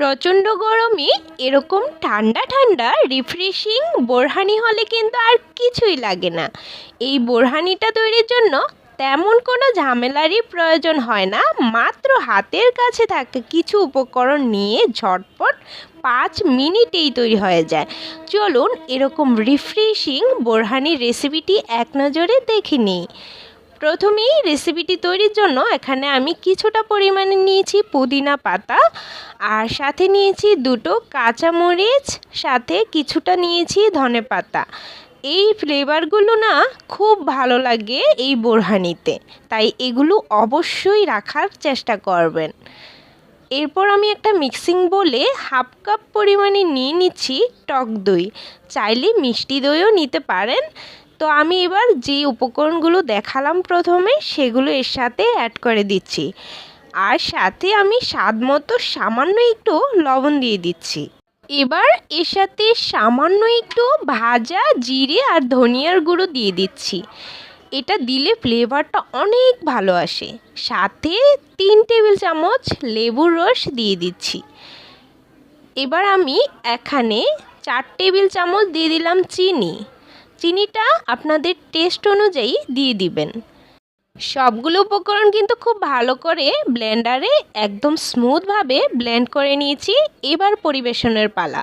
প্রচণ্ড গরমে এরকম ঠান্ডা ঠান্ডা রিফ্রেশিং বোরহানি হলে কিন্তু আর কিছুই লাগে না। এই বোরহানিটা তৈরির জন্য তেমন কোনো ঝামেলারই প্রয়োজন হয় না, মাত্র হাতের কাছে থাকা কিছু উপকরণ নিয়ে ঝটপট পাঁচ মিনিটেই তৈরি হয়ে যায়। চলুন এরকম রিফ্রেশিং বোরহানির রেসিপিটি এক নজরে দেখে নিই। প্রথমেই রেসিপিটি তৈরির জন্য এখানে আমি কিছুটা পরিমাণে নিয়েছি পুদিনা পাতা আর সাথে নিয়েছি দুটো কাঁচামরিচ, সাথে কিছুটা নিয়েছি ধনে পাতা। এই ফ্লেভারগুলো না খুব ভালো লাগে এই বোরহানিতে, তাই এগুলো অবশ্যই রাখার চেষ্টা করবেন। এরপর আমি একটা মিক্সিং বলে হাফ কাপ পরিমাণে নিয়ে নিচ্ছি টক দই। চাইলে মিষ্টি দইও নিতে পারেন। তো আমি এবার যে উপকরণগুলো দেখালাম প্রথমে, সেগুলো এর সাথে অ্যাড করে দিচ্ছি। আর সাথে আমি স্বাদ মতো সামান্য একটু লবণ দিয়ে দিচ্ছি। এবার এর সাথে সামান্য একটু ভাজা জিরে আর ধনিয়ার গুঁড়ো দিয়ে দিচ্ছি। এটা দিলে ফ্লেভারটা অনেক ভালো আসে। সাথে তিন টেবিল চামচ লেবুর রস দিয়ে দিচ্ছি। এবার আমি এখানে চার টেবিল চামচ দিয়ে দিলাম চিনি। চিনিটা আপনাদের টেস্ট অনুযায়ী দিয়ে দিবেন। সবগুলো উপকরণ কিন্তু খুব ভালো করে ব্লেন্ডারে একদম স্মুথভাবে ব্লেন্ড করে নিয়েছি। এবার পরিবেশনের পালা।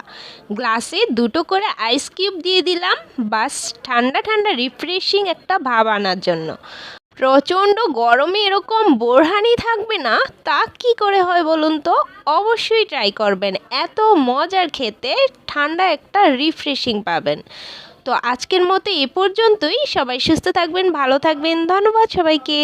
গ্লাসে দুটো করে আইস কিউব দিয়ে দিলাম। বাস ঠান্ডা ঠান্ডা রিফ্রেশিং একটা ভাব আনার জন্য। প্রচণ্ড গরমে এরকম বোরহানি থাকবে না? তা কি করে হয় বলুন তো? অবশ্যই ট্রাই করবেন। এত মজার খেতে ঠান্ডা একটা রিফ্রেশিং পাবেন। তো আজকের মতো এ পর্যন্তই। সবাই সুস্থ থাকবেন ভালো থাকবেন। ধন্যবাদ সবাইকে।